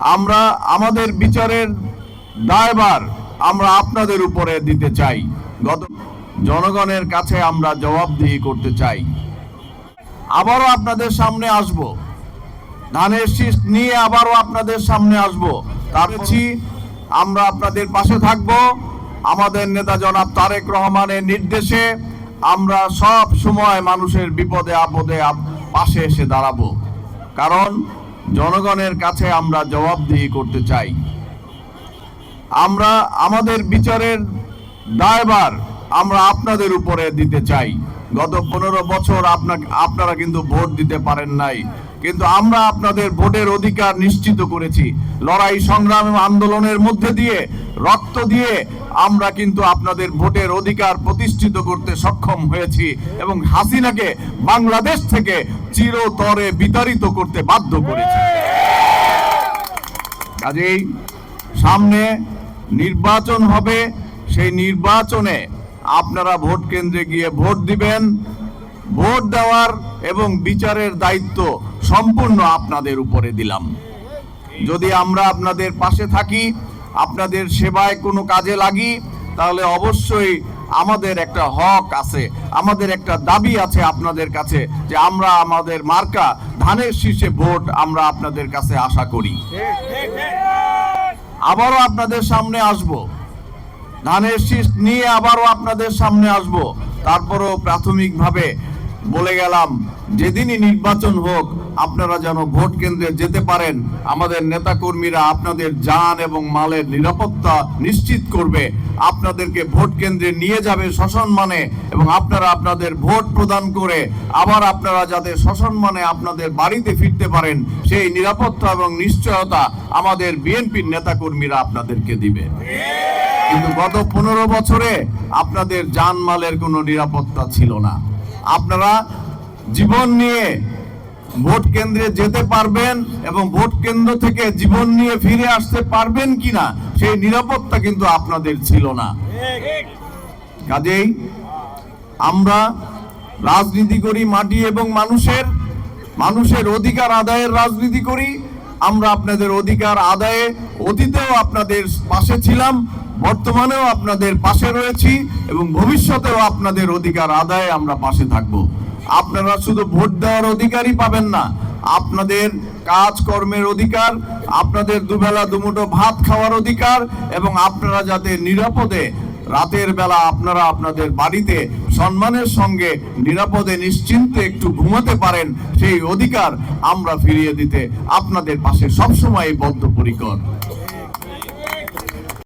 আমরা আমাদের বিচারের দায়ভার আমরা আপনাদের উপরে দিতে চাই। গত জনগণের কাছে আমরা জবাবদিহি করতে চাই। আবারও আপনাদের সামনে আসব। ধানের শীষ নিয়ে আবারও আপনাদের সামনে আসব। তারপরছি আমরা আপনাদের পাশে থাকব। আমাদের নেতা জনাব তারেক রহমানের নির্দেশে আমরা সব সময় মানুষের বিপদে আপদে আপ- পাশে এসে দাঁড়াবো। কারণ জনগণের কাছে আমরা জবাবদিহি করতে চাই। আমরা আমাদের বিচারের দায়ভার আমরা আপনাদের উপরে দিতে চাই। গত পনেরো বছর আপনাকে, আপনারা কিন্তু ভোট দিতে পারেন নাই। কিন্তু আমরা আপনাদের ভোটের অধিকার নিশ্চিত করেছি। লড়াই সংগ্রাম আন্দোলনের মধ্যে দিয়ে, রক্ত দিয়ে আমরা কিন্তু আপনাদের ভোটের অধিকার প্রতিষ্ঠিত করতে সক্ষম হয়েছি এবং হাসিনাকে বাংলাদেশ থেকে চিরতরে বিতাড়িত করতে বাধ্য করেছি। কাজেই সামনে নির্বাচন হবে, সেই নির্বাচনে আপনারা ভোট কেন্দ্রে গিয়ে ভোট দিবেন। ভোট দেওয়ার এবং বিচারের দায়িত্ব সম্পূর্ণ আপনাদের উপরে দিলাম। যদি আমরা আপনাদের পাশে থাকি আপনাদের সেবায় কোনো কাজে লাগি, তাহলে অবশ্যই আমাদের একটা হক আছে। আমাদের একটা দাবি আছে আপনাদের কাছে যে আমরা আমাদের মার্কা ধানের শীষে ভোট আমরা আপনাদের কাছে আশা করি। আবারও আপনাদের সামনে আসব। ধানের শীষ নিয়ে আবারও আপনাদের সামনে আসব। তারপরও প্রাথমিকভাবে বলে গেলাম, যেদিনই নির্বাচন হোক, আপনারা যেন ভোট কেন্দ্রে যেতে পারেন। আমাদের নেতাকর্মীরা আপনাদের যান এবং মালের নিরাপত্তা নিশ্চিত করবে। আপনাদেরকে ভোট কেন্দ্রে নিয়ে যাবে সসম্মানে এবং আপনারা আপনাদের ভোট প্রদান করে আবার আপনারা যাতে সসম্মানে আপনাদের বাড়িতে ফিরতে পারেন, সেই নিরাপত্তা এবং নিশ্চয়তা আমাদের বিএনপির নেতাকর্মীরা আপনাদেরকে দিবে। কিন্তু গত পনেরো বছরে আপনাদের জানমালের কোনো নিরাপত্তা ছিল না। আপনারা জীবন নিয়ে ভোট কেন্দ্রে যেতে পারবেন এবং ভোট কেন্দ্র থেকে জীবন নিয়ে ফিরে আসতে পারবেন কিনা, সেই নিরাপত্তা কিন্তু আপনাদের ছিল না। কাজেই আমরা রাজনীতি করি মাটি এবং মানুষের মানুষের অধিকার আদায়ের রাজনীতি করি। আমরা আপনাদের অধিকার আদায়ে অতীতেও আপনাদের পাশে ছিলাম। বর্তমানেও আপনাদের পাশে রয়েছি এবং ভবিষ্যতেও আপনাদের অধিকার আদায়ে আমরা পাশে থাকব। আপনারা শুধু ভোট দেওয়ার অধিকারই পাবেন না, আপনাদের কাজকর্মের অধিকার, আপনাদের দুবেলা দুমুঠো ভাত খাওয়ার অধিকার এবং আপনারা যাতে নিরাপদে রাতের বেলা আপনারা আপনাদের বাড়িতে সম্মানের সঙ্গে নিরাপদে নিশ্চিন্তে একটু ঘুমাতে পারেন, সেই অধিকার আমরা ফিরিয়ে দিতে আপনাদের পাশে সবসময় বদ্ধপরিকর।